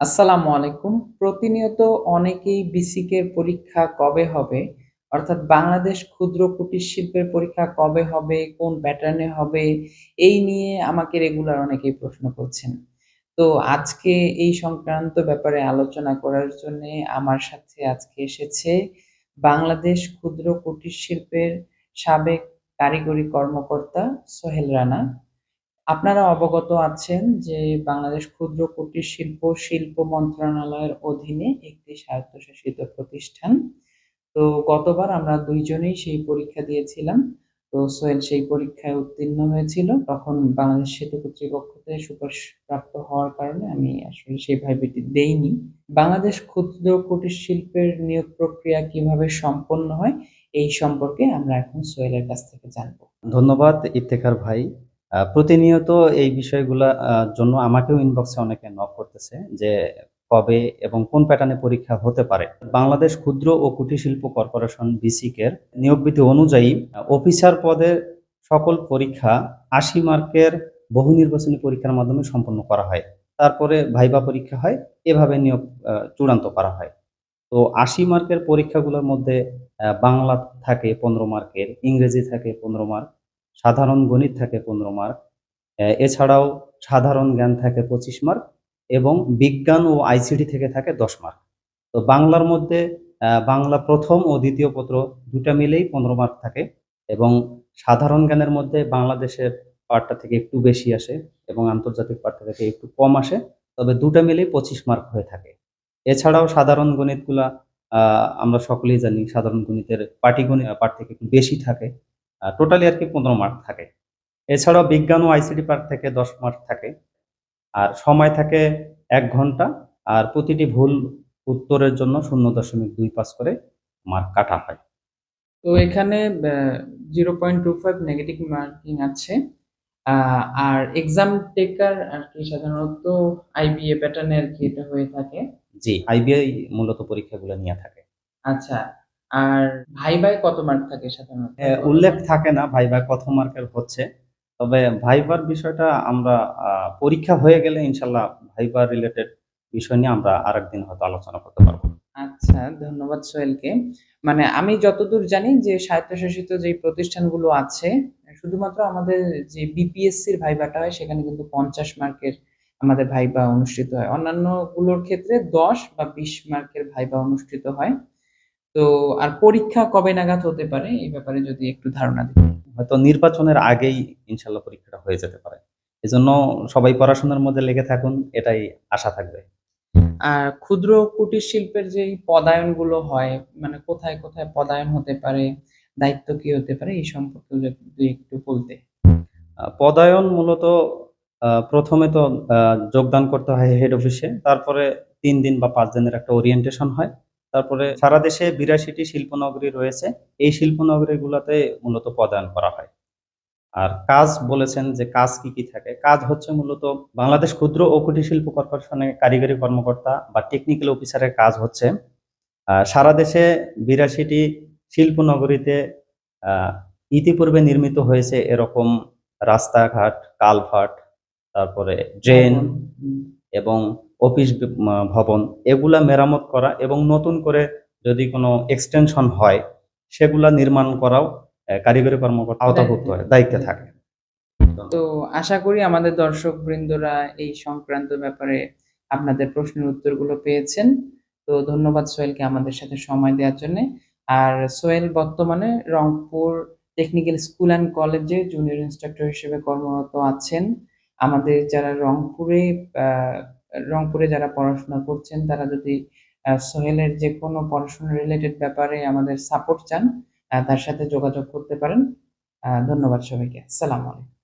আসসালামু আলাইকুম। প্রতিনিয়ত অনেকেই বিসিকের পরীক্ষা কবে হবে, অর্থাৎ বাংলাদেশ ক্ষুদ্র কুটির শিল্পের পরীক্ষা কবে হবে, কোন প্যাটার্নে হবে, এই নিয়ে আমাকে রেগুলার অনেকেই প্রশ্ন করছেন। তো আজকে এই সংক্রান্ত ব্যাপারে আলোচনা করার জন্য আমার সাথে আজকে এসেছে বাংলাদেশ ক্ষুদ্র কুটির শিল্পের সাবেক কারিগরি কর্মকর্তা সোহেল রানা। আপনারা অবগত আছেন যে বাংলাদেশ ক্ষুদ্র কুটির শিল্প, শিল্প মন্ত্রণালয়ের অধীনে একটি স্বায়ত্তশাসিত প্রতিষ্ঠান। তো গতবার আমরা দুইজনেই সেই পরীক্ষা দিয়েছিলাম। তো সোহেল সেই পরীক্ষায় উত্তীর্ণ হয়েছিল। তখন বাংলাদেশ সেতু কর্তৃপক্ষ থেকে সুপারিশপ্রাপ্ত হওয়ার কারণে আমি আসলে সেই ভাইবাটি দেইনি। বাংলাদেশ ক্ষুদ্র কুটির শিল্পের নিয়োগ প্রক্রিয়া কীভাবে সম্পন্ন হয়, এই সম্পর্কে আমরা এখন সোহেলের কাছ থেকে জানব। ধন্যবাদ ইফতেখার ভাই। প্রতিনিয়ত এই বিষয়গুলা জন্য আমাকেও ইনবক্সে অনেকে নক করতেছে যে কবে এবং কোন প্যাটার্নে পরীক্ষা হতে পারে। বাংলাদেশ ক্ষুদ্র ও কুটির শিল্প কর্পোরেশন বিসিকের নিয়োগ বিধি অনুযায়ী অফিসার পদের সকল পরীক্ষা ৮০ মার্কের বহু নির্বাচনী পরীক্ষার মাধ্যমে সম্পন্ন করা হয়। তারপরে ভাইবা পরীক্ষা হয়। এভাবে নিয়োগ চূড়ান্ত করা হয়। তো ৮০ মার্কের পরীক্ষাগুলোর মধ্যে বাংলা থাকে ১৫ মার্কের, ইংরেজি থাকে ১৫ মার্ক, সাধারণ গণিত থাকে ১৫ মার্ক। এছাড়াও সাধারণ জ্ঞান থাকে ২৫ মার্ক এবং বিজ্ঞান ও আইসিডি থেকে থাকে ১০ মার্ক। তো বাংলার মধ্যে বাংলা প্রথম ও দ্বিতীয় পত্র ২ টা মিলেই ১৫ মার্ক থাকে এবং সাধারণ জ্ঞানের মধ্যে বাংলাদেশের পার্টটা থেকে একটু বেশি আসে এবং আন্তর্জাতিক পার্টটা থেকে একটু কম আসে। তবে ২ টা মিলেই ২৫ মার্ক হয়ে থাকে। এছাড়াও সাধারণ গণিতগুলা আমরা সকলেই জানি সাধারণ গণিতের পাটিগণিত পার্ট থেকে একটু বেশি থাকে। টোটালি আরকি ১৫ মার্ক থাকে। এছাড়াও বিজ্ঞান ও আইসিটি পার্ট থেকে ১০ মার্ক থাকে। আর সময় থাকে এক ঘণ্টা। আর প্রতিটি ভুল উত্তরের জন্য ০.২৫ করে মার্ক কাটা হয়। তো এখানে zero point two five negative marking আছে। আর এক্সাম টেকার আর কি সাধারণত আইবিএ প্যাটার্নে আরকি এটা হয়ে থাকে। জি, আইবিআই মূলত পরীক্ষাগুলো নিয়ে থাকে। আচ্ছা। আর ভাইভায় কত মার্ক থাকে সাধারণত? উল্লেখ থাকে না ভাইভা কত মার্কের হচ্ছে। তবে ভাইবার বিষয়টা আমরা পরীক্ষা হয়ে গেলে ইনশাআল্লাহ ভাইবার রিলেটেড বিষয় নিয়ে আমরা আরেকদিন হয়তো আলোচনা করতে পারব আচ্ছা, ধন্যবাদ সোহেলকে। মানে আমি যতদূর জানি যে স্বায়ত্তশাসিত যে প্রতিষ্ঠানগুলো আছে, শুধুমাত্র আমাদের যে বিপিএসসির ভাইভাটা হয় সেখানে কিন্তু ৫০ মার্কের আমাদের ভাইভা অনুষ্ঠিত হয়। অন্যান্যগুলোর ক্ষেত্রে ১০ বা ২০ মার্কের ভাইভা অনুষ্ঠিত হয়। তো আর পরীক্ষা কবে নাগাদ হতে পারে এই ব্যাপারে যদি একটু ধারণা দিতেন? হয়তো নির্বাচনের আগেই ইনশাল্লাহ পরীক্ষাটা হয়ে যেতে পারে। এজন্য সবাই পড়াশোনার মধ্যে লেগে থাকুন এটাই আশা থাকবে। আর ক্ষুদ্র কুটির শিল্পের যেই পদায়নগুলো হয়, মানে কোথায়, কোথায় পদায়ন হতে পারে, দায়িত্ব কি হতে পারে এই সম্পর্কে যদি একটু বলতে। পদায়ন মূলত ১ম তো যোগদান করতে হয় হেড অফিসে। তারপরে তিন দিন বা পাঁচ দিনের একটা ওরিয়েন্টেশন হয়। তারপরে সারা দেশে ৮২ টি শিল্পনগরী রয়েছে। এই শিল্পনগরীগুলাতে মূলত পদায়ন করা হয়। আর কাজ বলেছেন যে কাজ কি, কি থাকে? কাজ হচ্ছে মূলত বাংলাদেশ ক্ষুদ্র ও কুটির শিল্প কর্পোরেশনের কারিগরি কর্মকর্তা বা টেকনিক্যাল অফিসারের কাজ হচ্ছে সারা দেশে ৮২ টি শিল্পনগরীতে ইতিপূর্বে নির্মিত হয়েছে এরকম রাস্তাঘাট, কালভার্ট, তারপরে ড্রেন এবং অফিস ভবন এগুলা মেরামত করা এবং নতুন করে যদি কোনো এক্সটেনশন হয়, সেগুলা নির্মাণ করাও কারিগরি কর্মকর্তার আওতাভুক্ত হয়, দায়িত্বে থাকে। তো আশা করি আমাদের দর্শকবৃন্দরা এই সংক্রান্ত ব্যাপারে আপনাদের প্রশ্নের উত্তরগুলো পেয়েছেন। তো ধন্যবাদ সোহেলকে আমাদের সাথে সময় দেওয়ার জন্যে। আর সোহেল বর্তমানে রংপুর টেকনিক্যাল স্কুল অ্যান্ড কলেজে জুনিয়র ইনস্ট্রাক্টর হিসেবে কর্মরত আছেন। আমাদের যারা রংপুরে রংপুরে যারা পড়াশোনা করছেন তারা যদি সোহেলের যে কোনো পড়াশোনা রিলেটেড ব্যাপারে আমাদের সাপোর্ট চান, তার সাথে যোগাযোগ করতে পারেন। ধন্যবাদ সবাইকে। আসসালামু আলাইকুম।